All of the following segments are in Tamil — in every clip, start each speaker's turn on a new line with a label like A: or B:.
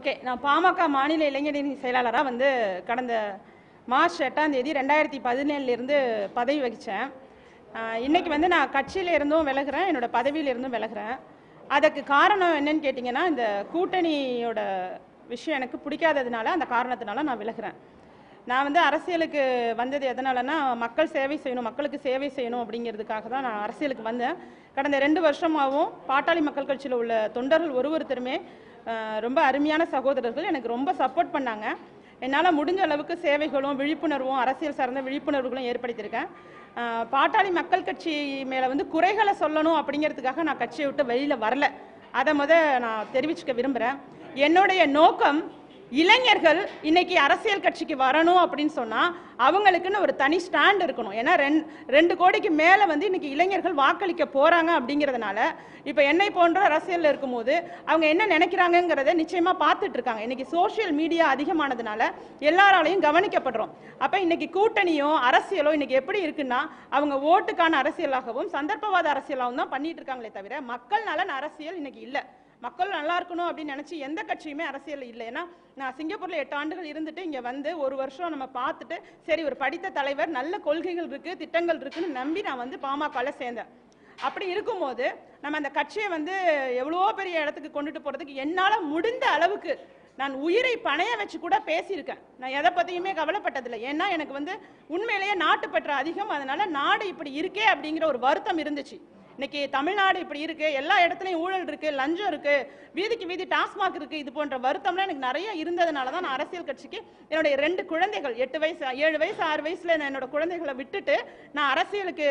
A: ஓகே நான் பாமக மாநில இளைஞரணி செயலாளராக வந்து கடந்த மார்ச் எட்டாம் தேதி ரெண்டாயிரத்தி பதினேழுலேருந்து பதவி வகித்தேன் இன்றைக்கி வந்து நான் கட்சியிலேருந்தும் விலகிறேன் விலகுறேன் என்னோட விலகிறேன் இருந்தும் விலகுறேன். அதுக்கு காரணம் என்னன்னு கேட்டிங்கன்னா இந்த கூட்டணியோட விஷயம் எனக்கு பிடிக்காததுனால அந்த காரணத்தினால நான் விலகுறேன். நான் வந்து அரசியலுக்கு வந்தது எதனாலனா மக்கள் சேவை செய்யணும் மக்களுக்கு சேவை செய்யணும் அப்படிங்கிறதுக்காக தான் நான் அரசியலுக்கு வந்தேன். கடந்த ரெண்டு வருஷமாகவும் பாட்டாளி மக்கள் கட்சியில் உள்ள தொண்டர்கள் ஒரு ஒருத்தருமே ரொம்ப அருமையான சகோதரர்கள். எனக்கு ரொம்ப சப்போர்ட் பண்ணாங்க. என்னால் முடிஞ்ச அளவுக்கு சேவைகளும் விழிப்புணர்வும் அரசியல் சார்ந்த விழிப்புணர்வுகளும் ஏற்படுத்தியிருக்கேன். பாட்டாளி மக்கள் கட்சி மேலே வந்து குறைகளை சொல்லணும் அப்படிங்கிறதுக்காக நான் கட்சியை விட்டு வெளியில் வரல. அதை முத நான் தெரிவிச்சுக்க விரும்புகிறேன் என்னுடைய நோக்கம் இளைஞர்கள் இன்னைக்கு அரசியல் கட்சிக்கு வரணும் அப்படின்னு சொன்னா அவங்களுக்குன்னு ஒரு தனி ஸ்டாண்ட் இருக்கணும். ஏன்னா ரெண்டு ரெண்டு கோடிக்கு மேல வந்து இன்னைக்கு இளைஞர்கள் வாக்களிக்க போறாங்க அப்படிங்கிறதுனால இப்ப என்னை போன்ற அரசியலில் இருக்கும்போது அவங்க என்ன நினைக்கிறாங்கங்கிறத நிச்சயமா பார்த்துட்டு இருக்காங்க இன்னைக்கு சோஷியல் மீடியா அதிகமானதுனால எல்லாராலையும் கவனிக்கப்படுறோம். அப்ப இன்னைக்கு கூட்டணியோ அரசியலோ இன்னைக்கு எப்படி இருக்குன்னா அவங்க ஓட்டுக்கான அரசியலாகவும் சந்தர்ப்பவாத அரசியலாகவும் தான் பண்ணிட்டு இருக்காங்களே தவிர மக்கள் நலன் அரசியல் இன்னைக்கு இல்லை. மக்கள் நல்லா இருக்கணும் அப்படின்னு நினைச்சு எந்த கட்சியுமே அரசியல் இல்லை. ஏன்னா நான் சிங்கப்பூர்ல எட்டு ஆண்டுகள் இருந்துட்டு இங்க வந்து ஒரு வருஷம் நம்ம பார்த்துட்டு சரி ஒரு படித்த தலைவர் நல்ல கொள்கைகள் இருக்கு திட்டங்கள் இருக்குன்னு நம்பி நான் வந்து பாமகல சேர்ந்தேன். அப்படி இருக்கும்போது நம்ம அந்த கட்சியை வந்து எவ்வளோ பெரிய இடத்துக்கு கொண்டுட்டு போறதுக்கு என்னால் முடிந்த அளவுக்கு நான் உயிரை பணைய வச்சு கூட பேசியிருக்கேன். நான் எதை பற்றியுமே கவலைப்பட்டதில்லை. ஏன்னா எனக்கு வந்து உண்மையிலேயே நாட்டுப்பற்று அதிகம். அதனால நாடு இப்படி இருக்கே அப்படிங்கிற ஒரு வருத்தம் இருந்துச்சு. இன்னைக்கு தமிழ்நாடு இப்படி இருக்கு எல்லா இடத்துலையும் ஊழல் இருக்கு லஞ்சம் இருக்கு வீதிக்கு வீதி டாஸ்மாக் இருக்கு இது போன்ற வருத்தம்லாம் எனக்கு நிறைய இருந்ததுனால தான் நான் அரசியல் கட்சிக்கு என்னுடைய ரெண்டு குழந்தைகள் எட்டு வயசு ஏழு வயசு ஆறு வயசுல நான் என்னோட குழந்தைகளை விட்டுட்டு நான் அரசியலுக்கு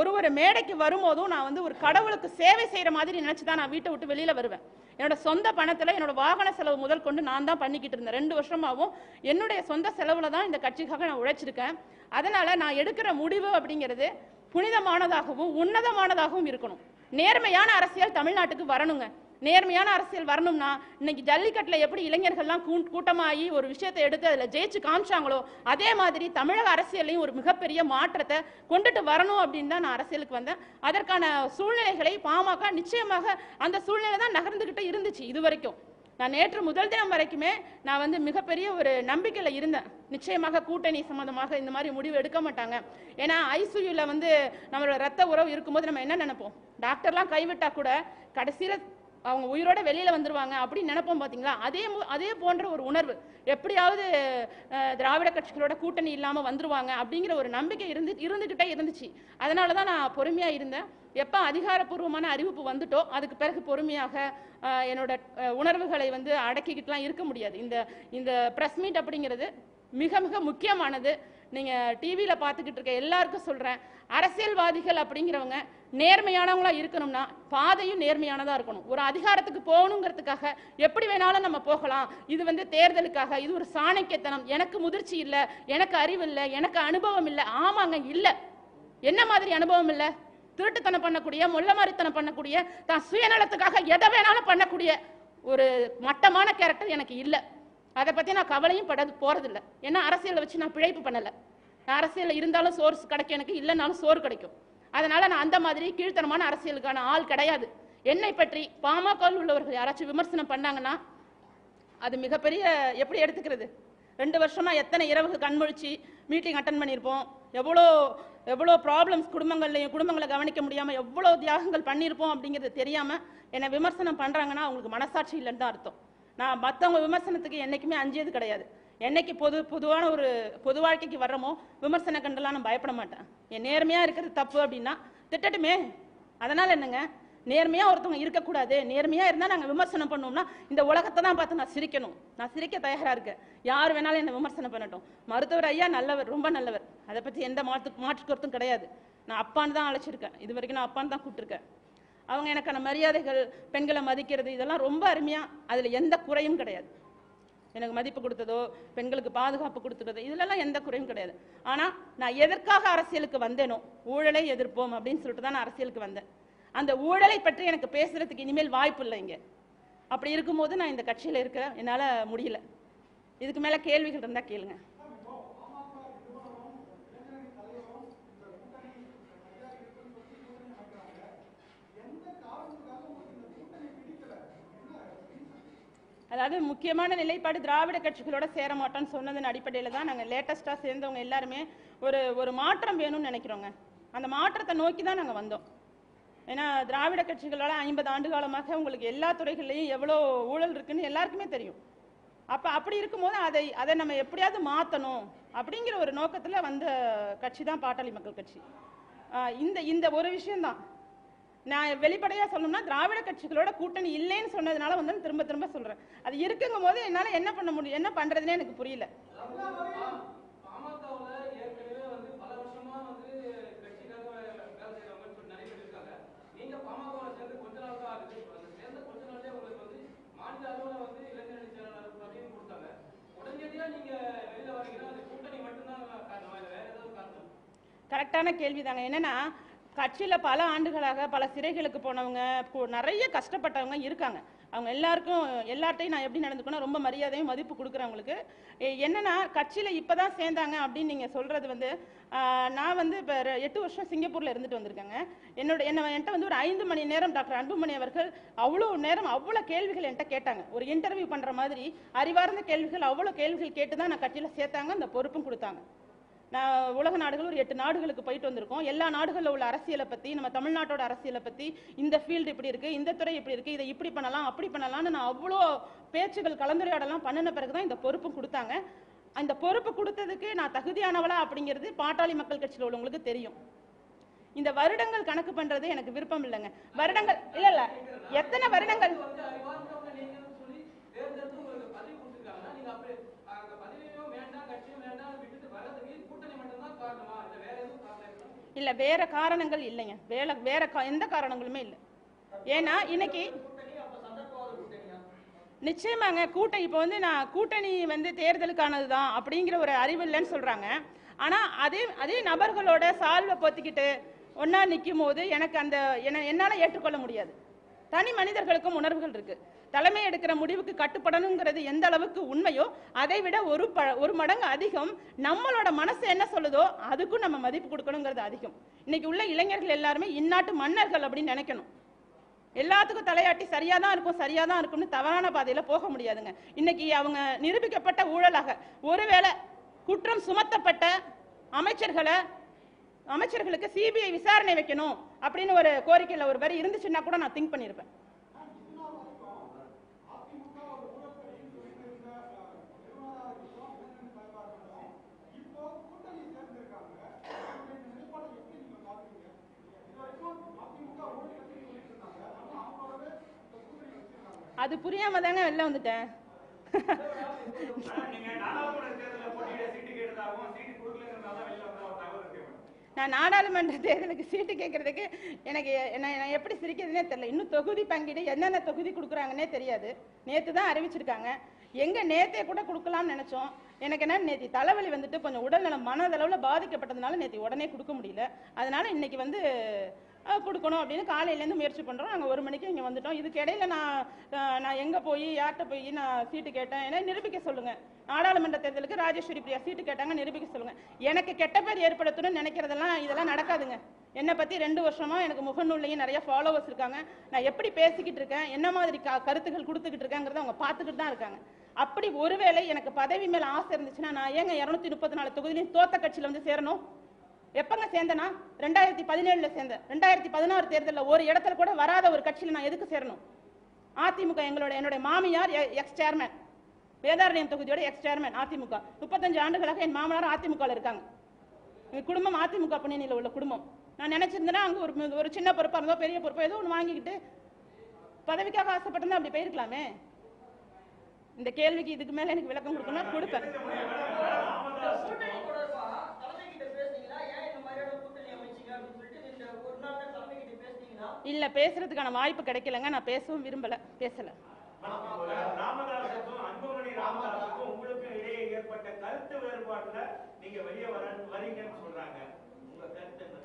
A: ஒரு ஒரு மேடைக்கு வரும்போதும் நான் வந்து ஒரு கடவுளுக்கு சேவை செய்யற மாதிரி நினச்சி தான் நான் வீட்டை விட்டு வெளியில வருவேன். என்னோட சொந்த பணத்துல என்னோட வாகன செலவு முதல் கொண்டு நான் தான் பண்ணிக்கிட்டு இருந்தேன். ரெண்டு வருஷமாவும் என்னுடைய சொந்த செலவுல தான் இந்த கட்சிக்காக நான் உழைச்சிருக்கேன். அதனால நான் எடுக்கிற முடிவு அப்படிங்கிறது புனிதமானதாகவும் உன்னதமானதாகவும் இருக்கணும். நேர்மையான அரசியல் தமிழ்நாட்டுக்கு வரணுங்க. நேர்மையான அரசியல் வரணும்னா இன்னைக்கு ஜல்லிக்கட்டில் எப்படி இளைஞர்கள்லாம் கூ- கூட்டமாகி ஒரு விஷயத்தை எடுத்து அதில் ஜெயிச்சு காமிச்சாங்களோ அதே மாதிரி தமிழக அரசியலையும் ஒரு மிகப்பெரிய மாற்றத்தை கொண்டுட்டு வரணும் அப்படின்னு தான் நான் அரசியலுக்கு வந்தேன். அதற்கான சூழ்நிலைகளை பாமக நிச்சயமாக அந்த சூழ்நிலை தான் நகர்ந்துக்கிட்டே இருந்துச்சு இது வரைக்கும் நான் நேற்று முதல் தினம் வரைக்குமே நான் வந்து மிகப்பெரிய ஒரு நம்பிக்கையில் இருந்தேன். நிச்சயமாக கூட்டணி சம்மந்தமாக இந்த மாதிரி முடிவு எடுக்க மாட்டாங்க. ஏன்னா ஐசியூவில் வந்து நம்மளோட ரத்த உறவு இருக்கும்போது நம்ம என்ன நினைப்போம்? டாக்டர்லாம் கைவிட்டால் கூட கடைசியில் அவங்க உயிரோட வெளியில வந்துருவாங்க அப்படின்னு நினைப்போம் பாத்தீங்களா? அதே அதே போன்ற ஒரு உணர்வு. எப்படியாவது திராவிட கட்சிகளோட கூட்டணி இல்லாம வந்துருவாங்க அப்படிங்கிற ஒரு நம்பிக்கை இருந்து இருந்துகிட்டே இருந்துச்சு. அதனால தான் நான் பொறுமையா இருந்தேன். எப்போ அதிகாரப்பூர்வமான அறிவிப்பு வந்துட்டோ அதுக்கு பிறகு பொறுமையாக என்னோட உணர்வுகளை வந்து அடக்கிக்கிட்டுலாம் இருக்க முடியாது. இந்த இந்த ப்ரெஸ் மீட் அப்படிங்கிறது மிக மிக முக்கியமானது. நீங்க டிவியில பார்த்துக்கிட்டு இருக்க எல்லாருக்கும் சொல்றேன். அரசியல்வாதிகள் அப்படிங்கிறவங்க நேர்மையானவங்களா இருக்கணும்னா பாதையும் நேர்மையானதா இருக்கணும். ஒரு அதிகாரத்துக்கு போகணுங்கிறதுக்காக எப்படி வேணாலும் நம்ம போகலாம். இது வந்து தேர்தலுக்காக இது ஒரு சாணக்கியத்தனம். எனக்கு முதிர்ச்சி இல்லை எனக்கு அறிவு இல்லை எனக்கு அனுபவம் இல்லை. ஆமாங்க இல்லை. என்ன மாதிரி அனுபவம் இல்லை? திருட்டுத்தனம் பண்ணக்கூடிய மொல்லமாரித்தனம் பண்ணக்கூடிய தான் சுயநலத்துக்காக எதை வேணாலும் பண்ணக்கூடிய ஒரு மட்டமான கேரக்டர் எனக்கு இல்லை. அதை பத்தி நான் கவலையும் பட போறதில்ல. ஏன்னா அரசியலை வச்சு நான் பிழைப்பு பண்ணலை. நான் அரசியலில் இருந்தாலும் சோர்ஸ் கிடைக்கும். எனக்கு இல்லைனாலும் சோறு கிடைக்கும். அதனால நான் அந்த மாதிரி கீழ்த்தனமான அரசியலுக்கான ஆள் கிடையாது. என்னை பற்றி பாமக உள்ளவர்கள் யாராச்சும் விமர்சனம் பண்ணாங்கன்னா அது மிகப்பெரிய எப்படி எடுத்துக்கிறது? ரெண்டு வருஷமா எத்தனை இரவுக்கு கண்முழிச்சு மீட்டிங் அட்டன் பண்ணியிருப்போம். எவ்வளோ எவ்வளோ ப்ராப்ளம்ஸ் குடும்பங்கள்லையும் குடும்பங்களை கவனிக்க முடியாமல் எவ்வளோ தியாகங்கள் பண்ணியிருப்போம் அப்படிங்கிறது தெரியாமல் என்னை விமர்சனம் பண்ணுறாங்கன்னா அவங்களுக்கு மனசாட்சி இல்லைன்னு தான் அர்த்தம். நான் மற்றவங்க விமர்சனத்துக்கு என்றைக்குமே அஞ்சியது கிடையாது. என்னைக்கு பொது பொதுவான ஒரு பொது வாழ்க்கைக்கு வர்றோமோ விமர்சன கண்டெல்லாம் நான் பயப்பட மாட்டேன். என் நேர்மையாக இருக்கிறது தப்பு அப்படின்னா திட்டட்டுமே. அதனால் என்னங்க? நேர்மையாக ஒருத்தவங்க இருக்கக்கூடாது. நேர்மையாக இருந்தால் நாங்கள் விமர்சனம் பண்ணோம்னா இந்த உலகத்தை தான் பார்த்து நான் சிரிக்கணும். நான் சிரிக்க தயாராக இருக்கேன். யார் வேணாலும் என்ன விமர்சனம் பண்ணட்டும். மருத்துவர் ஐயா நல்லவர் ரொம்ப நல்லவர். அதை பற்றி எந்த மாற்று மாற்று கருத்தும் கிடையாது. நான் அப்பான்னு தான் அழைச்சிருக்கேன். இது வரைக்கும் நான் அப்பான்னு தான் கூப்பிட்டுருக்கேன். அவங்க எனக்கான மரியாதைகள் பெண்களை மதிக்கிறது இதெல்லாம் ரொம்ப அருமையாக அதில் எந்த குறையும் கிடையாது. எனக்கு மதிப்பு கொடுத்ததோ பெண்களுக்கு பாதுகாப்பு கொடுத்துட்டதோ இதுலலாம் எந்த குறையும் கிடையாது. ஆனால் நான் எதற்காக அரசியலுக்கு வந்தேனோ ஊழலை எதிர்ப்போம் அப்படின்னு சொல்லிட்டு தான் நான் அரசியலுக்கு வந்தேன். அந்த ஊழலை பற்றி எனக்கு பேசுறதுக்கு இனிமேல் வாய்ப்பு இல்லை இங்கே. அப்படி இருக்கும்போது நான் இந்த கட்சியில் இருக்கிறேன். என்னால் முடியல. இதுக்கு மேலே கேள்விகள் இருந்தால் கேளுங்க. அதாவது முக்கியமான நிலைப்பாடு திராவிட கட்சிகளோட சேர மாட்டோம்னு சொன்னதன் அடிப்படையில் தான் நாங்கள் லேட்டஸ்ட்டாக சேர்ந்தவங்க எல்லாருமே ஒரு ஒரு மாற்றம் வேணும்னு நினைக்கிறோங்க. அந்த மாற்றத்தை நோக்கி தான் நாங்கள் வந்தோம். ஏன்னா திராவிட கட்சிகளோட ஐம்பது ஆண்டு காலமாக உங்களுக்கு எல்லா துறைகள்லையும் எவ்வளோ ஊழல் இருக்குன்னு எல்லாருக்குமே தெரியும். அப்போ அப்படி இருக்கும்போது அதை அதை நம்ம எப்படியாவது மாற்றணும் அப்படிங்கிற ஒரு நோக்கத்தில் வந்த கட்சி தான் பாட்டாளி மக்கள் கட்சி. இந்த இந்த ஒரு விஷயம்தான். நான் வெளிப்படையாக சொல்லணும்னா திராவிட கட்சிகளோட கூட்டணி இல்லைன்னு சொன்னதுனால வந்து திரும்ப திரும்ப சொல்கிறேன் அது இருக்குங்கும் போது என்னால் என்ன பண்ண முடியும் என்ன பண்ணுறதுனே எனக்கு புரியல. கரெக்டான கேள்விதாங்க. என்னன்னா கட்சியில் பல ஆண்டுகளாக பல சிறைகளுக்கு போனவங்க நிறைய கஷ்டப்பட்டவங்க இருக்காங்க. அவங்க எல்லாருக்கும் எல்லார்ட்டையும் நான் எப்படி நடந்துக்கணும் ரொம்ப மரியாதையும் மதிப்பு கொடுக்குறவங்களுக்கு என்னன்னா கட்சியில் இப்போ தான் சேர்ந்தாங்க அப்படின்னு நீங்கள் சொல்கிறது வந்து நான் வந்து இப்போ எட்டு வருஷம் சிங்கப்பூரில் இருந்துட்டு வந்திருக்கேங்க. என்னோட என்ன என்கிட்ட வந்து ஒரு ஐந்து மணி நேரம் டாக்டர் அன்புமணி அவர்கள் அவ்வளோ நேரம் அவ்வளோ கேள்விகள் என்கிட்ட கேட்டாங்க. ஒரு இன்டர்வியூ பண்ணுற மாதிரி அறிவார்ந்த கேள்விகள் அவ்வளோ கேள்விகள் கேட்டு தான் நான் கட்சியில் சேர்த்தாங்க அந்த பொறுப்பும் கொடுத்தாங்க. நான் உலக நாடுகள் ஒரு எட்டு நாடுகளுக்கு போயிட்டு வந்திருக்கோம். எல்லா நாடுகளில் உள்ள அரசியலை பற்றி நம்ம தமிழ்நாட்டோட அரசியலை பற்றி இந்த ஃபீல்டு இப்படி இருக்குது இந்த துறை இப்படி இருக்குது இதை இப்படி பண்ணலாம் அப்படி பண்ணலாம்னு நான் அவ்வளோ பேச்சுகள் கலந்துரையாடலாம் பண்ணின பிறகு தான் இந்த பொறுப்பு கொடுத்தாங்க. அந்த பொறுப்பு கொடுத்ததுக்கு நான் தகுதியானவளா அப்படிங்கிறது பாட்டாளி மக்கள் கட்சியில் உள்ளவங்களுக்கு தெரியும். இந்த வருடங்கள் கணக்கு பண்றது எனக்கு விருப்பம் இல்லைங்க. வருடங்கள் இல்ல இல்ல. எத்தனை வருடங்கள்
B: வந்து அறிவார்ந்தவங்க நீங்கன்னு சொல்லி தேர்ந்தெடுத்து உங்களுக்கு பதவி கொடுத்துருக்காங்கன்னா நீங்க அப்படி அந்த பதவியும் வேண்டாம் கட்சியும் வேண்டாம் விட்டுட்டு வர்றதுக்கு கூட்டணி மட்டும்தான் காரணமா இல்ல வேற எதுவும் காரணம் இருக்கா
A: இல்லை வேற காரணங்கள் இல்லைங்க. வேலை வேற கா- எந்த காரணங்களுமே இல்லை. ஏன்னா இன்னைக்கு நிச்சயமாங்க கூட்டணி இப்போ வந்து நான் கூட்டணி வந்து தேர்தலுக்கானது தான் அப்படிங்கிற ஒரு அறிவு இல்லைன்னு சொல்கிறாங்க ஆனால் அதே அதே நபர்களோட சால்வை பொத்திக்கிட்டு ஒன்றா நிற்கும் போது எனக்கு அந்த என்ன என்னால் ஏற்றுக்கொள்ள முடியாது. தனி மனிதர்களுக்கும் உணர்வுகள் இருக்குது தலைமை எடுக்கிற முடிவுக்கு கட்டுப்படணுங்கிறது எந்த அளவுக்கு உண்மையோ அதை விட ஒரு ப ஒரு மடங்கு அதிகம் நம்மளோட மனசு என்ன சொல்லுதோ அதுக்கும் நம்ம மதிப்பு கொடுக்கணுங்கிறது அதிகம். இன்னைக்கு உள்ள இளைஞர்கள் எல்லாருமே இந்நாட்டு மன்னர்கள் அப்படின்னு நினைக்கணும். எல்லாத்துக்கும் தலையாட்டி சரியா தான் இருக்கும் சரியா தான் இருக்கும்னு தவறான பாதையில போக முடியாதுங்க. இன்னைக்கு அவங்க நிரூபிக்கப்பட்ட ஊழலாக ஒருவேளை குற்றம் சுமத்தப்பட்ட அமைச்சர்களை அமைச்சர்களுக்கு சிபிஐ விசாரணை வைக்கணும் அப்படின்னு ஒரு கோரிக்கையில் ஒரு வரி இருந்துச்சுன்னா கூட நான் திங்க் பண்ணியிருப்பேன் அது புரியாம தாங்க வெளில வந்துட்டேன்
C: ஆனா நீங்க நாடாளுமன்ற தேர்தலில் போட்டியிட சீட்டு கேட்டதாகவும் சீட்டு கொடுக்கலங்கிறதால வெளியில அது புரியாம தானே வெளில வந்துட்டேன்.
A: நான் நாடாளுமன்ற தேர்தலுக்கு சீட்டு கேட்கறதுக்கு எனக்கு நான் எப்படி சிரிக்கிறதுனே தெரியல. இன்னும் தொகுதி பங்கீடு என்னென்ன தொகுதி கொடுக்குறாங்கன்னே தெரியாது. நேற்று தான் அறிவிச்சிருக்காங்க. எங்க நேத்தே கூட கொடுக்கலாம்னு நினைச்சோம். எனக்கு என்ன நேத்தி தலைவலி வந்துட்டு கொஞ்சம் உடல்நலம் மனதளவில் பாதிக்கப்பட்டதுனால நேத்தி உடனே கொடுக்க முடியல. அதனால இன்னைக்கு வந்து கொடுக்கணும் அப்படின்னு காலையிலேருந்து முயற்சி பண்ணுறோம் நாங்கள் ஒரு மணிக்கு இங்கே வந்துட்டோம். இதுக்கு இடையில நான் நான் எங்கே போய் யார்கிட்ட போய் நான் சீட்டு கேட்டேன்? ஏன்னா நிரூபிக்க சொல்லுங்கள் நாடாளுமன்ற தேர்தலுக்கு ராஜேஸ்வரி பிரியா சீட்டு கேட்டாங்க நிரூபிக்க சொல்லுங்கள் எனக்கு கெட்ட பேர் ஏற்படுத்தணும்னு நினைக்கிறதெல்லாம் இதெல்லாம் நடக்காதுங்க. என்னை பற்றி ரெண்டு வருஷமாக எனக்கு முகநூல்லையும் நிறைய ஃபாலோவர்ஸ் இருக்காங்க. நான் எப்படி பேசிக்கிட்டு இருக்கேன்? என்ன மாதிரி க- கருத்துக்கள் கொடுத்துக்கிட்டு இருக்கேங்கிறத அவங்க பார்த்துக்கிட்டு தான் இருக்காங்க. அப்படி ஒருவேளை எனக்கு பதவி மேல ஆசை இருந்துச்சுன்னா நான் ஏங்க இரநூத்தி முப்பத்தி நாலு தொகுதியிலையும் தோத்த கட்சியில் வந்து சேரணும்? எப்பங்க சேர்ந்தனா? ரெண்டாயிரத்தி பதினேழுல சேர்ந்தேன். ரெண்டாயிரத்தி பதினாறு தேர்தலில் ஒரு இடத்துல கூட வராத ஒரு கட்சியில் நான் எதுக்கு சேரணும்? அதிமுக எங்களோட என்னுடைய மாமியார் எக்ஸ் சேர்மேன் வேதாரண்யம் தொகுதியோட எக்ஸ் சேர்மேன் அதிமுக. முப்பத்தஞ்சு ஆண்டுகளாக என் மாமனார் அதிமுகவில் இருக்காங்க. எங்கள் குடும்பம் அதிமுக பின்னணியில் உள்ள குடும்பம். நான் நினைச்சிருந்தேன்னா அங்கே ஒரு ஒரு சின்ன பொறுப்பாக இருந்தோ பெரிய பொறுப்போ ஏதோ ஒன்று வாங்கிக்கிட்டு பதவிக்காக ஆசைப்பட்டிருந்தா அப்படி போயிருக்கலாமே? இந்த கேள்விக்கு இதுக்கு மேலே எனக்கு விளக்கம் கொடுக்கணும் கொடுப்பேன்
D: கூட்டணி தொடர்பா தலைமை கிட்ட பேசுனீங்களா ஏன் இந்த மாதிரியான கூட்டணி அமைச்சீங்க அப்படின்னு சொல்லிட்டு இந்த ஒரு நாள் தான் தலைமை கிட்ட பேசுனீங்களா
A: இல்ல பேசுறதுக்கான வாய்ப்பு கிடைக்கலங்க. நான் பேசவும் விரும்பல. பேசல.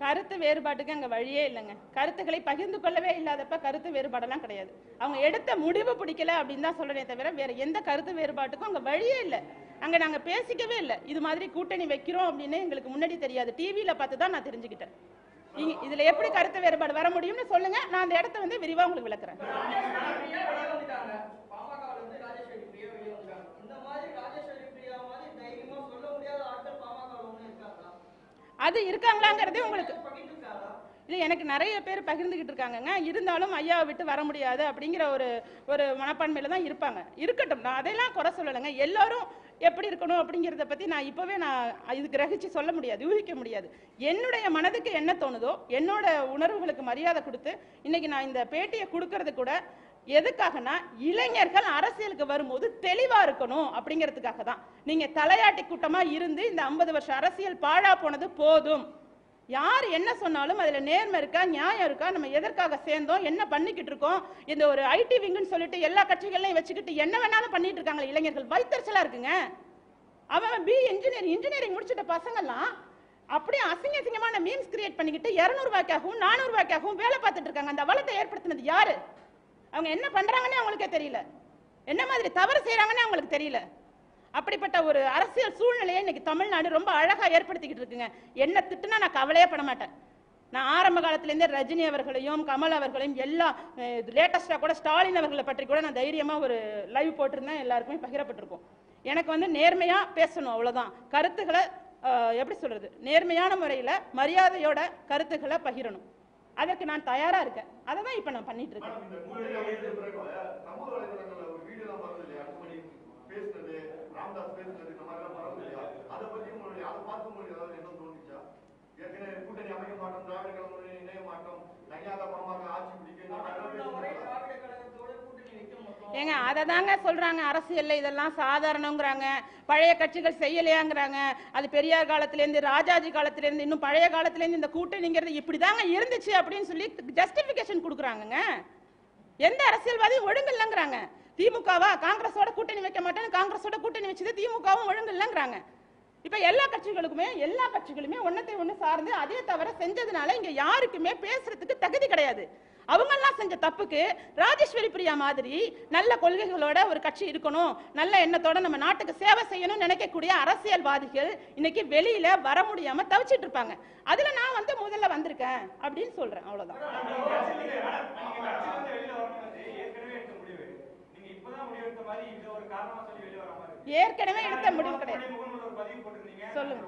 C: கருத்து
A: வேறுபாட்டுக்கு அங்க வழியே இல்லைங்க. கருத்துக்களை பகிர்ந்து கொள்ளவே இல்லாதப்ப கருத்து வேறுபாடெல்லாம் கிடையாது. அவங்க எடுத்த முடிவு பிடிக்கல அப்படின்னு தான் சொல்றேனே தவிர வேற எந்த கருத்து வேறுபாட்டுக்கும் அங்க வழியே இல்லை. அங்க நாங்க பேசிக்கவே இல்லை. இது மாதிரி கூட்டணி வைக்கிறோம் அப்படின்னு எங்களுக்கு முன்னாடி தெரியாது. டிவியில பார்த்து தான் நான் தெரிஞ்சுக்கிட்டேன். இதுல எப்படி கருத்து வேறுபாடு வர முடியும்னு சொல்லுங்க. நான் அந்த இடத்த வந்து விரிவா உங்களுக்கு விளக்குறேன். அது இருக்காங்களாங்கிறதே உங்களுக்கு இது எனக்கு நிறைய பேர் பகிர்ந்துகிட்டு இருக்காங்கங்க. இருந்தாலும் ஐயாவை விட்டு வர முடியாது அப்படிங்கிற ஒரு ஒரு மனப்பான்மையில தான் இருப்பாங்க. இருக்கட்டும் நான் அதெல்லாம் குறை சொல்லலைங்க. எல்லாரும் எப்படி இருக்கணும் அப்படிங்கிறத பற்றி நான் இப்போவே நான் இது கிரகிச்சு சொல்ல முடியாது யூகிக்க முடியாது. என்னுடைய மனதுக்கு என்ன தோணுதோ என்னோட உணர்வுகளுக்கு மரியாதை கொடுத்து இன்னைக்கு நான் இந்த பேட்டியை கொடுக்கறது கூட எதுக்காகனா இளைஞர்கள் அரசியலுக்கு வரும்போது தெளிவா இருக்கணும் அப்படிங்கிறதுக்காக தான். நீங்க தலையாட்டி கூட்டமா இருந்து இந்த ஐம்பது வருஷம் அரசியல் பாழா போனது போதும். யார் என்ன சொன்னாலும் அதில் நேர்மை இருக்கா நியாயம் இருக்கா நம்ம எதற்காக சேர்ந்தோம் என்ன பண்ணிக்கிட்டு இருக்கோம் இந்த ஒரு ஐடி விங்குன்னு சொல்லிட்டு எல்லா கட்சிகளையும் வச்சுக்கிட்டு என்ன வேணாலும் பண்ணிட்டு இருக்காங்களே இளைஞர்கள் வைத்தறிச்சலா இருக்குங்க. அவன் பி இன்ஜினியரிங் இன்ஜினியரிங் முடிச்சிட்ட பசங்கெல்லாம் அப்படியே அசிங்க அசிங்கமான மீம்ஸ் கிரியேட் பண்ணிக்கிட்டு இரநூறுவாய்க்காகவும் நானூறுவாய்க்காகவும் வேலை பார்த்துட்டு இருக்காங்க. அந்த வளத்தை ஏற்படுத்தினது யாரு? அவங்க என்ன பண்ணுறாங்கன்னே அவங்களுக்கே தெரியல. என்ன மாதிரி தவறு செய்கிறாங்கன்னே அவங்களுக்கு தெரியல. அப்படிப்பட்ட ஒரு அரசியல் சூழ்நிலையை இன்னைக்கு தமிழ்நாடு ரொம்ப அழகாக ஏற்படுத்திக்கிட்டு இருக்குங்க. என்ன திட்டுனா நான் கவலையே பட மாட்டேன். நான் ஆரம்ப காலத்திலேருந்தே ரஜினி அவர்களையும் கமல் அவர்களையும் எல்லா லேட்டஸ்ட்டாக கூட ஸ்டாலின் அவர்களை பற்றி கூட நான் தைரியமாக ஒரு லைவ் போட்டிருந்தேன். எல்லாருக்குமே பகிரப்பட்டிருக்கும். எனக்கு வந்து நேர்மையாக பேசணும் அவ்வளோதான் கருத்துக்களை எப்படி சொல்கிறது நேர்மையான முறையில் மரியாதையோட கருத்துக்களை பகிரணும். அதற்கு நான் தயாராக இருக்கேன். அதை தான் இப்போ நான் பண்ணிட்டு இருக்கேன்
E: மேடம், இந்த கூட்டணி அமைந்த பிறகு சமூக வலைதளங்கள்ல ஒரு வீடியோ எல்லாம் வருது இல்லையா அன்புமணி பேசுனது ராமதாஸ் பேசுனது இந்த மாதிரி எல்லாம் வருது இல்லையா? அதை பத்தி உங்களுடைய அதை பார்த்து உங்களுக்கு ஏதாவது என்ன தோணுச்சா? ஏற்கனவே கூட்டணி அமைக்க மாட்டோம் திராவிட கழகம் இணைய மாட்டோம் தனியாக பாமக ஆட்சி பிடிக்க
A: ஏங்க அதை தாங்க சொல்றாங்க அரசியல்ல இதெல்லாம் சாதாரணங்கிறாங்க பழைய கட்சிகள் செய்யலையாங்கிறாங்க. அது பெரியார் காலத்திலேருந்து ராஜாஜி காலத்திலேருந்து இன்னும் பழைய காலத்திலேருந்து இந்த கூட்டணிங்கிறது இப்படிதாங்க இருந்துச்சு அப்படின்னு சொல்லி ஜஸ்டிபிகேஷன் கொடுக்குறாங்கங்க. எந்த அரசியல்வாதியும் ஒழுங்கு இல்லைங்கிறாங்க. திமுகவா காங்கிரஸோட கூட்டணி வைக்க மாட்டேன்னு காங்கிரஸோட கூட்டணி வச்சது திமுகவும் ஒழுங்கு இல்லைங்கிறாங்க இப்ப எல்லா கட்சிகளுக்குமே எல்லா கட்சிகளுமே ஒன்னத்தை ஒண்ணு சார்ந்து அதே தவிர செஞ்சதுனால இங்க யாருக்குமே பேசுறதுக்கு தகுதி கிடையாது. அவங்கெல்லாம் செஞ்ச தப்புக்கு ராஜேஸ்வரி பிரியா மாதிரி நல்ல கொள்கைகளோட ஒரு கட்சி இருக்கணும் நல்ல எண்ணத்தோட நம்ம நாட்டுக்கு சேவை செய்யணும்னு நினைக்கக்கூடிய அரசியல்வாதிகள் இன்னைக்கு வெளியில வர முடியாம தவிச்சிட்டு இருப்பாங்க. அதுல நான் வந்து முதல்ல வந்திருக்கேன் அப்படின்னு சொல்றேன். அவ்வளவுதான்.
C: ஏற்கனவே எடுத்த முடிவு
A: கிடையாது. சொல்லுங்க.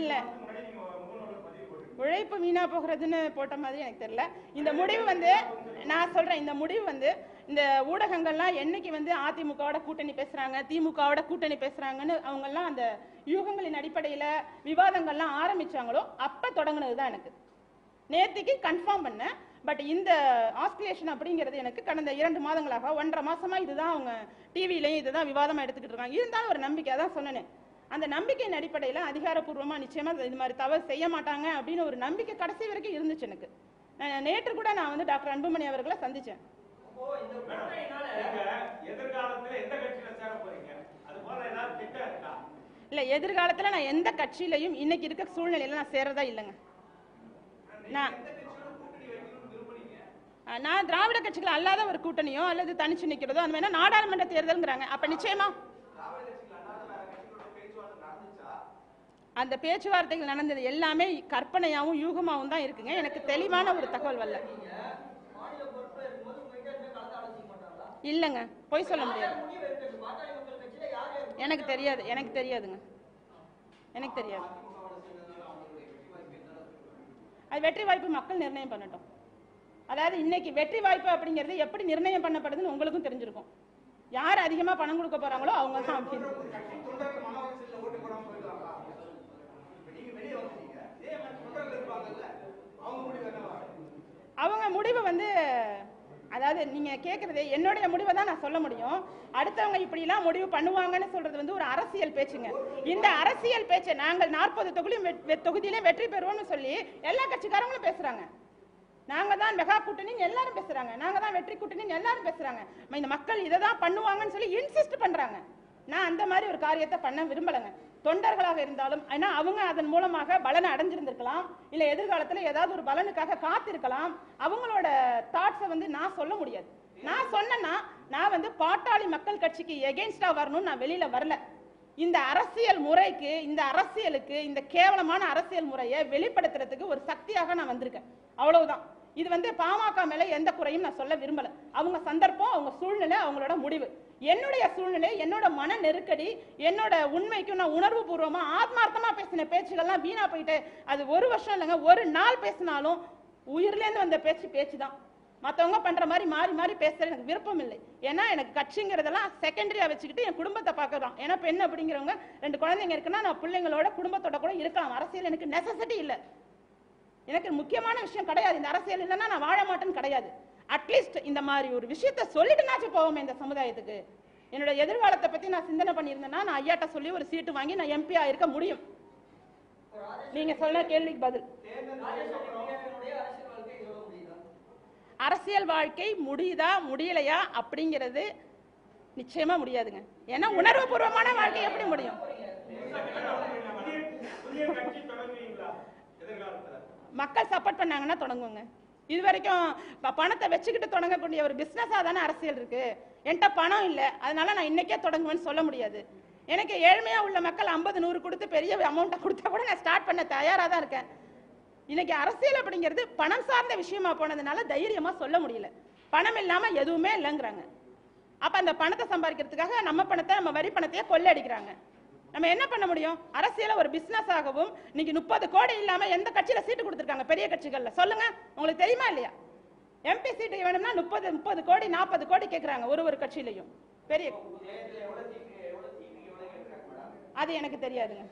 A: இல்ல. உழைப்பு வீணா போகிறதுன்னு போட்ட மாதிரி எனக்கு தெரியல. இந்த முடிவு வந்து நான் சொல்றேன். இந்த முடிவு வந்து இந்த ஊடகங்கள்லாம் என்னைக்கு வந்து அதிமுகவோட கூட்டணி பேசுறாங்க திமுகவோட கூட்டணி பேசுறாங்கன்னு அவங்கெல்லாம் அந்த யூகங்களின் அடிப்படையில விவாதங்கள்லாம் ஆரம்பிச்சாங்களோ அப்ப தொடங்குனது தான் எனக்கு. நேத்திக்கு கன்ஃபார்ம் பண்ணேன். பட் இந்த ஆஸ்பிரேஷன் அப்படிங்கிறது எனக்கு கடந்த இரண்டு மாதங்களாக ஒன்றரை மாசமா இதுதான் அவங்க டிவிலையும் இதுதான் விவாதமா எடுத்துக்கிட்டு இருக்காங்க. இருந்தாலும் ஒரு நம்பிக்கை அதான் சொன்னேன். அந்த நம்பிக்கையின் அடிப்படையில அதிகாரப்பூர்வமா நிச்சயமா இது மாதிரி தவறு செய்ய மாட்டாங்க அப்படின்னு ஒரு நம்பிக்கை கடைசி வரைக்கும் இருந்துச்சு எனக்கு. நேற்று கூட நான் வந்து டாக்டர் அன்புமணி அவர்களை சந்திச்சேன். இல்ல எதிர்காலத்துல நான் எந்த கட்சியிலையும் இன்னைக்கு இருக்க சூழ்நிலையில நான் சேரதா இல்லைங்க. நான் நான் திராவிட கட்சிகள் அல்லாத ஒரு கூட்டணியோ அல்லது தனிச்சு நிக்கிறதோ அந்த மாதிரி நாடாளுமன்ற தேர்தல்ங்கிறாங்க. அப்ப நிச்சயமா அந்த பேச்சுவார்த்தைகள் நடந்தது எல்லாமே கற்பனையாவும் யூகமாகவும் தான் இருக்குங்க. எனக்கு தெளிவான ஒரு தகவல் வரல. இல்லைங்க. பொய் சொல்ல முடியாது. எனக்கு தெரியாது. எனக்கு தெரியாதுங்க. எனக்கு தெரியாது. அது வெற்றி வாய்ப்பு மக்கள் நிர்ணயம் பண்ணட்டும். அதாவது இன்னைக்கு வெற்றி வாய்ப்பு அப்படிங்கிறது எப்படி நிர்ணயம் பண்ணப்படுதுன்னு உங்களுக்கும் தெரிஞ்சிருக்கும். யார் அதிகமா பணம் கொடுக்க போறாங்களோ அவங்க தான் அவங்க முடிவு வந்து அதாவது நீங்க கேக்குறது என்னுடைய முடிவை தான் நான் சொல்ல முடியும். அடுத்தவங்க இப்படிலாம் முடிவு பண்ணுவாங்கன்னு சொல்றது வந்து ஒரு அரசியல் பேச்சுங்க. இந்த அரசியல் பேச்சை நாங்கள் நாற்பது தொகுதியும் வெ- வெ- தொகுதியிலே வெற்றி பெறுவோம்னு சொல்லி எல்லா கட்சிக்காரங்களும் பேசுறாங்க. நாங்க தான் மெகா கூட்டணி எல்லாரும் பேசுறாங்க. நாங்க தான் வெற்றி கூட்டணி எல்லாரும் பேசுறாங்க. இந்த மக்கள் இதை தான் பண்ணுவாங்கன்னு சொல்லி இன்சிஸ்ட் பண்றாங்க. நான் அந்த மாதிரி ஒரு காரியத்தை பண்ண விரும்பலைங்க. தொண்டர்களாக இருந்தாலும் ஏன்னா அவங்க அதன் மூலமாக பலனை அடைஞ்சிருந்திருக்கலாம். இல்ல எதிர்காலத்துல ஏதாவது ஒரு பலனுக்காக காத்திருக்கலாம். அவங்களோட தாட்ஸை வந்து நான் சொல்ல முடியாது. நான் சொன்னேன்னா நான் வந்து பாட்டாளி மக்கள் கட்சிக்கு எகெயின்ஸ்டா வரணும்னு நான் வெளியில வரல. இந்த அரசியல் முறைக்கு இந்த அரசியலுக்கு இந்த கேவலமான அரசியல் முறையை வெளிப்படுத்துறதுக்கு ஒரு சக்தியாக நான் வந்திருக்கேன். அவ்வளவுதான். இது வந்து பாமக மேலே எந்த குறையும் நான் சொல்ல விரும்பல. அவங்க சந்தர்ப்பம் அவங்க சூழ்நிலை அவங்களோட முடிவு. என்னுடைய சூழ்நிலை என்னோட மன நெருக்கடி என்னோட உண்மைக்கும் நான் உணர்வு பூர்வமா ஆத்மார்த்தமா பேசின பேச்சுகள்லாம் வீணா போயிட்டு அது ஒரு வருஷம் இல்லைங்க ஒரு நாள் பேசினாலும் உயிர்லேருந்து வந்த பேச்சு பேச்சு தான் மற்றவங்க பண்ற மாதிரி மாறி மாறி பேசுறது எனக்கு விருப்பம் இல்லை. ஏன்னா எனக்கு கட்சிங்கிறதெல்லாம் செகண்டரியா வச்சுக்கிட்டு என் குடும்பத்தை பார்க்கலாம் ஏன்னா பெண் அப்படிங்கிறவங்க ரெண்டு குழந்தைங்க இருக்குன்னா நான் பிள்ளைங்களோட குடும்பத்தோட கூட இருக்கலாம். அரசியல் எனக்கு நெசசிட்டி இல்லை. எனக்கு முக்கியமான விஷயம் கிடையாது. இந்த அரசியல் இல்லைன்னா நான் வாழ மாட்டேன்னு கிடையாது. அட்லீஸ்ட் இந்த மாதிரி ஒரு விஷயத்த சொல்லிட்டுனாச்சும் போவோமே இந்த சமுதாயத்துக்கு. என்னோட எதிர்காலத்தை பத்தி நான் சிந்தனை பண்ணியிருந்தேன்னா நான் ஐயாட்ட சொல்லி ஒரு சீட்டு வாங்கி நான் எம்பி இருக்க முடியும். நீங்க சொன்ன கேள்விக்கு பதில்.
D: அரசியல் வாழ்க்கை முடியுதா
A: முடியலையா அப்படிங்கிறது நிச்சயமா முடியாதுங்க. ஏன்னா உணர்வுபூர்வமான வாழ்க்கை எப்படி முடியும்
C: புதிய புதிய கட்சி தொடங்குவீங்களா எதிர்காலத்துல
A: மக்கள் சப்போர்ட் பண்ணாங்கன்னா தொடங்குங்க. இது வரைக்கும் ப- பணத்தை வச்சுக்கிட்டு தொடங்கக்கூடிய ஒரு பிஸ்னஸாக தானே அரசியல் இருக்கு. என்கிட்ட பணம் இல்லை. அதனால நான் இன்னைக்கே தொடங்குவேன்னு சொல்ல முடியாது. எனக்கு ஏழ்மையாக உள்ள மக்கள் ஐம்பது நூறு கொடுத்து பெரிய அமௌண்ட்டை கொடுத்தா கூட நான் ஸ்டார்ட் பண்ண தயாராக தான் இருக்கேன். இன்னைக்கு அரசியல் அப்படிங்கிறது பணம் சார்ந்த விஷயமா போனதுனால தைரியமாக சொல்ல முடியல. பணம் இல்லாமல் எதுவுமே இல்லைங்கிறாங்க. அப்போ அந்த பணத்தை சம்பாதிக்கிறதுக்காக நம்ம பணத்தை நம்ம வரி பணத்தையே கொள்ளடிக்கிறாங்க நம்ம என்ன பண்ண முடியும்? அரசியல ஒரு பிசினஸ் ஆகவும் இன்னைக்கு முப்பது கோடி இல்லாம எந்த கட்சியில சீட்டு கொடுத்துருக்காங்க? பெரிய கட்சிகள்ல. சொல்லுங்க. உங்களுக்கு தெரியுமா இல்லையா? எம்பி சீட்டு வேணும்னா முப்பது முப்பது கோடி நாற்பது கோடி கேட்குறாங்க ஒரு ஒரு கட்சியிலையும். பெரிய அது எனக்கு தெரியாதுங்க.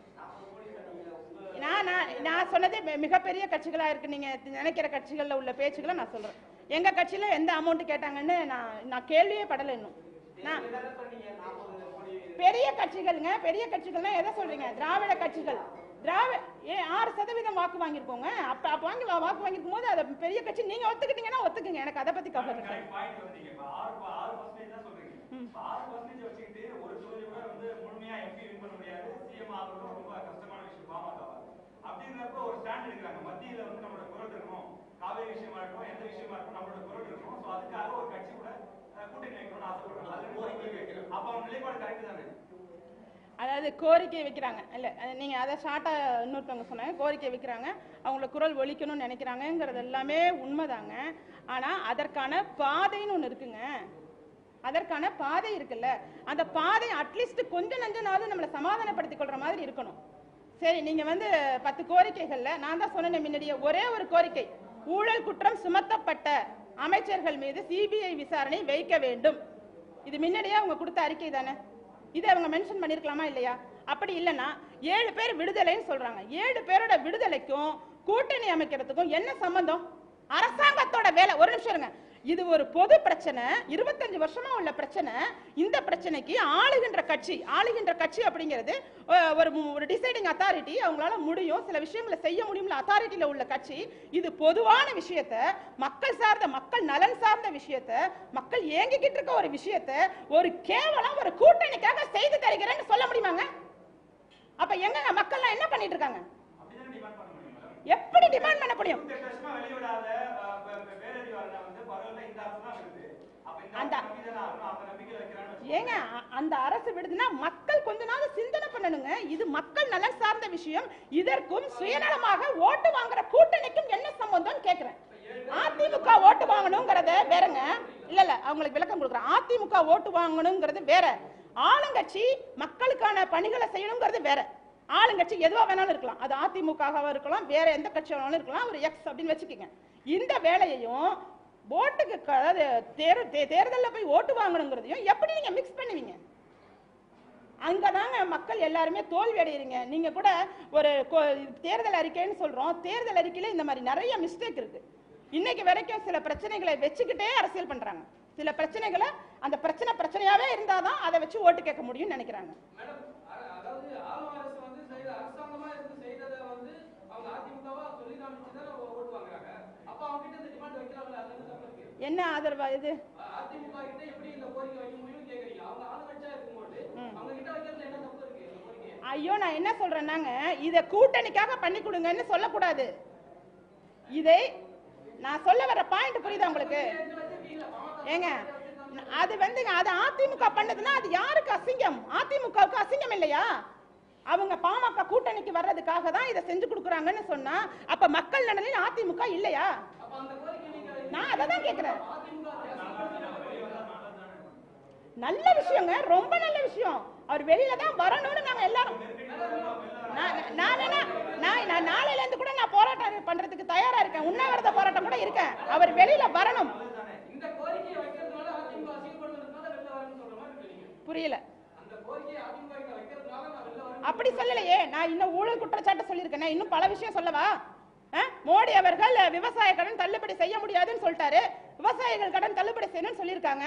A: நான் நான் நான் சொன்னதே மிகப்பெரிய கட்சிகளாக இருக்கு. நீங்கள் நினைக்கிற கட்சிகளில் உள்ள பேச்சுக்களை நான் சொல்கிறேன் எங்கள் கட்சியில் எந்த அமௌண்ட் கேட்டாங்கன்னு நான் நான் கேள்வியே படலை இன்னும். நான் பெரிய கட்சிகள்ங்க பெரிய கட்சிகள்னா எதை சொல்றீங்க? திராவிட கட்சிகள். திராவிட ஏ ஆறு சதவீதம் வாக்கு வாங்கியிருக்கோங்க. அப்ப அப்ப வாங்கி வாக்கு வாங்கியிருக்கும் போது அதை பெரிய கட்சி நீங்க ஒத்துக்கிட்டீங்கன்னா ஒத்துக்குங்க. எனக்கு அதை பத்தி கவலை
F: அப்படிங்கிறப்ப ஒரு ஸ்டாண்ட் எடுக்கிறாங்க. மத்தியில வந்து நம்மளோட குரல் இருக்கணும். காவேரி விஷயமா இருக்கணும் எந்த விஷயமா இருக்கணும் நம்மளோட குரல் இருக்கணும். சோ அதுக்காக ஒரு கட்சி கூட அஹ், கூட்டணி வைக்கணும்னு ஆசைப்படுறாங்க அது கோரிக்கை வைக்கிறோம் அப்ப அவங்க நிலைப்பாடு கரெக்ட் தானே
A: அதாவது கோரிக்கை வைக்கிறாங்க. இல்ல நீங்கள் நீங்க அதை ஷார்ட்டா இன்னொருத்தவங்க சொன்னாங்க. கோரிக்கை வைக்கிறாங்க. அவங்கள குரல் ஒழிக்கணும்னு நினைக்கிறாங்கங்கிறது எல்லாமே உண்மைதாங்க. ஆனா அதற்கான பாதைன்னு ஒண்ணு இருக்குங்க. அதற்கான பாதை இருக்குல்ல. அந்த பாதை அட்லீஸ்ட் கொஞ்சம் நஞ்ச நாளும் நம்மளை சமாதானப்படுத்திக் கொள்ற மாதிரி இருக்கணும். சரி நீங்க வந்து பத்து கோரிக்கைகள்ல நான் தான் சொன்னேன் முன்னாடியே ஒரே ஒரு கோரிக்கை. ஊழல் குற்றம் சுமத்தப்பட்ட அமைச்சர்கள் மீது சிபிஐ விசாரணை வைக்க வேண்டும். இது முன்னாடியே அவங்க கொடுத்த அறிக்கை தானே? இதை அவங்க மென்ஷன் பண்ணிருக்கலாமா இல்லையா? அப்படி இல்லைன்னா ஏழு பேர் விடுதலைன்னு சொல்றாங்க. ஏழு பேரோட விடுதலைக்கும் கூட்டணி அமைக்கிறதுக்கும் என்ன சம்பந்தம்? அரசாங்கத்தோட வேலை. ஒரு நிமிஷம் இருங்க. இது ஒரு பொது பிரச்சனை இருபத்தஞ்சு வருஷமா உள்ள பிரச்சனை. இந்த பிரச்சனைக்கு ஆளுகின்ற கட்சி ஆளுகின்ற கட்சி அப்படிங்கிறது ஒரு ஒரு டிசைடிங் அத்தாரிட்டி அவங்களால முடியும் சில விஷயங்களை செய்ய முடியும்ல அத்தாரிட்டியில உள்ள கட்சி. இது பொதுவான விஷயத்த மக்கள் சார்ந்த மக்கள் நலன் சார்ந்த விஷயத்த மக்கள் ஏங்கிக்கிட்டு இருக்க ஒரு விஷயத்த ஒரு கேவலம் ஒரு கூட்டணிக்காக செய்து தருகிறேன்னு சொல்ல முடியுமாங்க? அப்ப எங்க மக்கள்லாம் என்ன பண்ணிட்டு இருக்காங்க? எப்படி டிமாண்ட் பண்ண முடியும்? அந்த ஏங்க அந்த அரசு விடுதுன்னா மக்கள் கொஞ்ச நாள் சிந்தனை பண்ணணுங்க. இது மக்கள் நலன் சார்ந்த விஷயம். இதற்கும் சுயநலமாக ஓட்டு வாங்குற கூட்டணிக்கும் என்ன சம்பந்தம் கேக்குறேன். அதிமுக ஓட்டு வாங்கணுங்கிறத வேறங்க. இல்ல இல்ல அவங்களுக்கு விளக்கம் கொடுக்குறேன். அதிமுக ஓட்டு வாங்கணுங்கிறது வேற. ஆளுங்கட்சி மக்களுக்கான பணிகளை செய்யணுங்கிறது வேற. ஆளுங்கட்சி எதுவா வேணாலும் இருக்கலாம். அது அதிமுகவா இருக்கலாம் வேற எந்த கட்சி வேணாலும் இருக்கலாம். ஒரு எக்ஸ் அப்படின்னு வச்சுக்கோங்க. இந்த வேலையையும் ஓட்டுக்கு க- அதாவது தேர் தே- போய் ஓட்டு வாங்கணுங்கிறதையும் எப்படி நீங்கள் மிக்ஸ் பண்ணுவீங்க? அங்கதாங்க மக்கள் எல்லாருமே தோல்வி அடையிறீங்க. நீங்கள் கூட ஒரு தேர்தல் அறிக்கைன்னு சொல்கிறோம் தேர்தல் அறிக்கையில் இந்த மாதிரி நிறைய மிஸ்டேக் இருக்குது இன்னைக்கு வரைக்கும் சில பிரச்சனைகளை வச்சுக்கிட்டே அரசியல் பண்ணுறாங்க சில பிரச்சனைகளை அந்த பிரச்சனை பிரச்சனையாகவே இருந்தால் தான் அதை வச்சு ஓட்டு கேட்க முடியும்னு நினைக்கிறாங்க
B: மேடம் அ- அதாவது ஆளும் அரசு வந்து செய்த அரசாங்கமா இருந்து செய்ததை வந்து அவங்க அதிமுகவா சொல்லி காமிச்சு தானே ஓட்டு வாங்குறாங்க அப்ப அவங்க கிட்ட இந்த டிமாண்ட் வைக்கலாம்ல அது என்ன தப்பு இருக்கு
A: என்ன ஆதரவா இது
B: அ- அதிமுக கிட்ட எப்படி இந்த கோரிக்கை வைக்க முடியும்னு கேக்குறீங்க அவங்க ஆளுங்கட்சியா இருக்கும்போது அவங்க கிட்ட வைக்கிறதுல என்ன தப்பு இருக்கு? இந்த கோரிக்கை.
A: ஐயோ நான் என்ன சொல்றேன்னாங்க இத கூட்டணிக்காக பண்ணி கொடுங்கன்னு சொல்லக்கூடாது. இதை நான் சொல்ல வர பாயிண்ட் புரியுதா உங்களுக்கு? ஏங்க அது வந்துங்க அது அதிமுக பண்ணதுன்னா அது யாருக்கு அசிங்கம்? அதிமுகவுக்கு அசிங்கம் இல்லையா? அவங்க பாமக கூட்டணிக்கு வர்றதுக்காக தான் இதை செஞ்சு கொடுக்குறாங்கன்னு சொன்னா அப்ப மக்கள் நலனில் அதிமுக இல்லையா?
B: நான்
A: அதை தான் கேட்குறேன் நல்ல விஷயங்க ரொம்ப நல்ல விஷயம். அவர் வெளியில தான் வரணும்னு நாங்க எல்லாரும் நான் நான் வேணா நான் நான் நாளையில இருந்து கூட நான் போராட்டம் பண்றதுக்கு தயாரா இருக்கேன். உண்ணாவிரத போராட்டம் கூட இருக்கேன். அவர் வெளியில வரணும். புரியல. அப்படி சொல்லலையே. நான் இன்னும் ஊழல் குற்றச்சாட்டு சொல்லியிருக்கேனே. இன்னும் பல விஷயம் சொல்லவா? மோடி அவர்கள் விவசாய கடன் தள்ளுபடி செய்ய முடியாதுன்னு சொல்லிட்டாரு. விவசாயிகள் கடன் தள்ளுபடி செய்யணும்னு சொல்லியிருக்காங்க.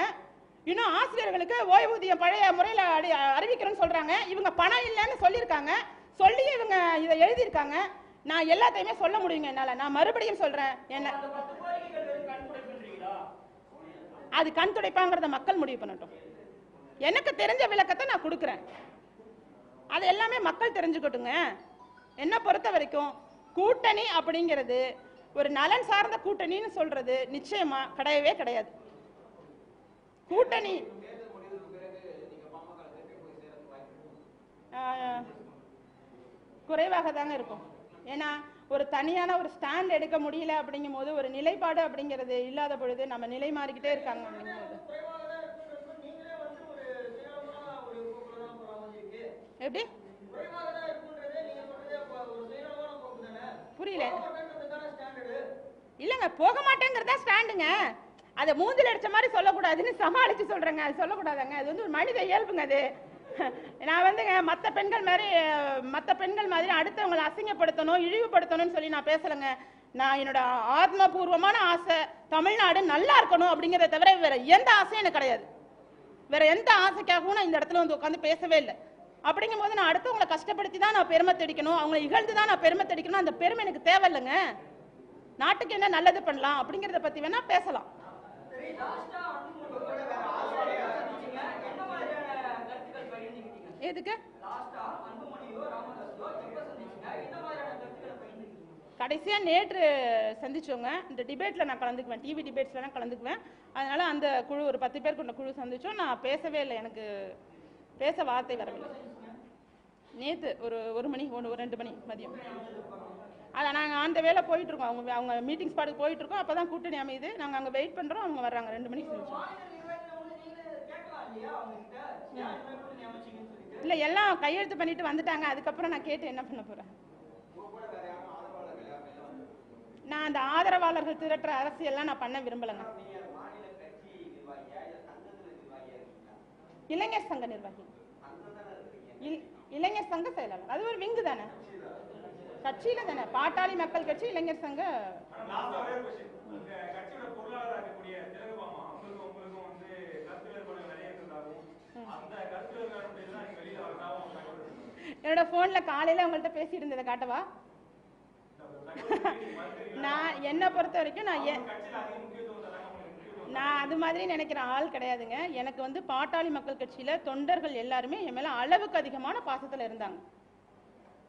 A: இன்னும் ஆசிரியர்களுக்கு ஓய்வூதியம் பழைய முறையில் அடி அறிவிக்கிறேன்னு சொல்றாங்க. இவங்க பணம் இல்லைன்னு சொல்லியிருக்காங்க. சொல்லி இவங்க இதை எழுதியிருக்காங்க. நான் எல்லாத்தையுமே சொல்ல முடியுங்க என்னால? நான் மறுபடியும் சொல்றேன். என்ன? அது கண் துடைப்பாங்கிறத மக்கள் முடிவு பண்ணட்டும். எனக்கு தெரிஞ்ச விளக்கத்தை நான் கொடுக்குறேன். அது எல்லாமே மக்கள் தெரிஞ்சுக்கட்டுங்க. என்ன பொறுத்த வரைக்கும் கூட்டணி அப்படிங்கிறது ஒரு நலன் சார்ந்த கூட்டணின்னு சொல்றது நிச்சயமா கிடையவே கிடையாது. கூட்டணி. குறைவாக தாங்க இருக்கும். ஏன்னா ஒரு தனியான ஒரு ஸ்டாண்ட் எடுக்க முடியல அப்படிங்கும் போது ஒரு நிலைப்பாடு அப்படிங்கிறது இல்லாத பொழுது நம்ம நிலை மாறிக்கிட்டே இருக்காங்க அப்படிங்கும்போது.
D: குறைவாக
A: புரியல. இல்லைங்க போக மாட்டேங்கிறதா ஸ்டாண்டுங்க அதை மூஞ்சில் அடிச்ச மாதிரி சொல்லக்கூடாதுன்னு சமாளிச்சு சொல்றேங்க. அது சொல்லக்கூடாதாங்க. அது வந்து ஒரு மனித இயல்புங்க அது. நான் வந்துங்க மற்ற பெண்கள் மாதிரி மற்ற பெண்கள் மாதிரி அடுத்தவங்களை அசிங்கப்படுத்தணும் இழிவுபடுத்தணும்னு சொல்லி நான் பேசலைங்க. நான் என்னோட ஆத்மபூர்வமான ஆசை தமிழ்நாடு நல்லா இருக்கணும் அப்படிங்கிறத தவிர வேற எந்த ஆசையும் எனக்கு கிடையாது. வேற எந்த ஆசைக்காகவும் நான் இந்த இடத்துல வந்து உட்காந்து பேசவே இல்லை. அப்படிங்கும்போது நான் அடுத்தவங்களை கஷ்டப்படுத்தி தான் நான் பெருமை தேடிக்கணும். அவங்களை இகழ்ந்து தான் நான் பெருமை தேடிக்கணும். அந்த பெருமை எனக்கு தேவையில்லைங்க. நாட்டுக்கு என்ன நல்லது பண்ணலாம் அப்படிங்கறத பத்தி வேணா பேசலாம். எதுக்கு?
D: லாஸ்டா அன்புமணியோ ராமதாஸோ எப்ப சந்திச்சீங்க என்ன மாதிரியான கருத்துக்களை பகிர்ந்துக்கிட்டீங்க
A: கடைசியா நேற்று சந்திச்சோங்க. இந்த டிபேட்ல நான் கலந்துக்குவேன். டிவி டிபேட்ஸ்ல நான் கலந்துக்குவேன். அதனால அந்த குழு ஒரு பத்து பேர் கொண்ட குழு சந்திச்சோம். நான் பேசவே இல்லை எனக்கு. பேச வார்த்தை வரவில்லை. நேற்று ஒரு ஒரு மணி ஒன்று ஒரு ரெண்டு மணி மதியம். அதை நாங்கள் அந்த வேலை போயிட்டு இருக்கோம். அவங்க அவங்க மீட்டிங் ஸ்பாட்டுக்கு போயிட்டு இருக்கோம். அப்பதான் கூட்டணி அமையுது. நாங்கள் அங்கே வெயிட் பண்ணுறோம் அவங்க வர்றாங்க. ரெண்டு மணிக்கு இல்லை எல்லாம் கையெழுத்து பண்ணிட்டு வந்துட்டாங்க. அதுக்கப்புறம் நான் கேட்டு என்ன பண்ண போகிறேன் நான் அந்த ஆதரவாளர்கள் திரட்டுற அரசியல்லாம் நான் பண்ண விரும்பலைங்க. இளைஞர் சங்க நிர்வாகி. இளைஞர் சங்க செயலாளர். அது ஒரு விங்கு தானே? கட்சியில தானே? பாட்டாளி மக்கள் கட்சி இளைஞர் சங்க. என்னோட போன்ல காலையில உங்கள்கிட்ட பேசிட்டு இருந்ததை காட்டவா? நான் என்னை பொறுத்த வரைக்கும் நான் நான் அது மாதிரி நினைக்கிற ஆள் கிடையாதுங்க. எனக்கு வந்து பாட்டாளி மக்கள் கட்சியில தொண்டர்கள் எல்லாருமே என் மேல அளவுக்கு அதிகமான பாசத்துல இருந்தாங்க.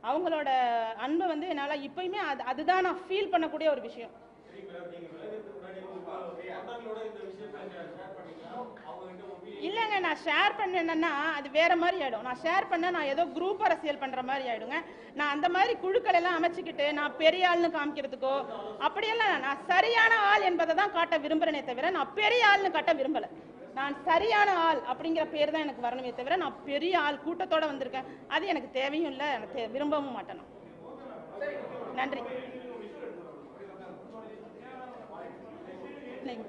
A: அவங்களோட அன்பை வந்து என்னால இப்பயுமே அது அதுதான் நான் ஃபீல் பண்ணக்கூடிய ஒரு விஷயம். இல்லைங்க நான் ஷேர் பண்ணேன்னா அது வேற மாதிரி ஆயிடும். நான் ஷேர் பண்ண நான் ஏதோ குரூப் அரசியல் பண்ற மாதிரி ஆயிடுங்க. நான் அந்த மாதிரி குழுக்கள் எல்லாம் அமைச்சுக்கிட்டு நான் பெரிய ஆள்னு காமிக்கிறதுக்கோ அப்படியெல்லாம் நான் சரியான ஆள் என்பதை தான் காட்ட விரும்புறேனே தவிர நான் பெரிய ஆள்னு காட்ட விரும்பல. நான் சரியான ஆள் அப்படிங்கிற பேர் தான் எனக்கு வரணுமே தவிர நான் பெரிய ஆள் கூட்டத்தோட வந்திருக்கேன். அது எனக்கு தேவையும் இல்லை எனக்கு விரும்பவும் மாட்டேன் நன்றி. இல்லைங்க.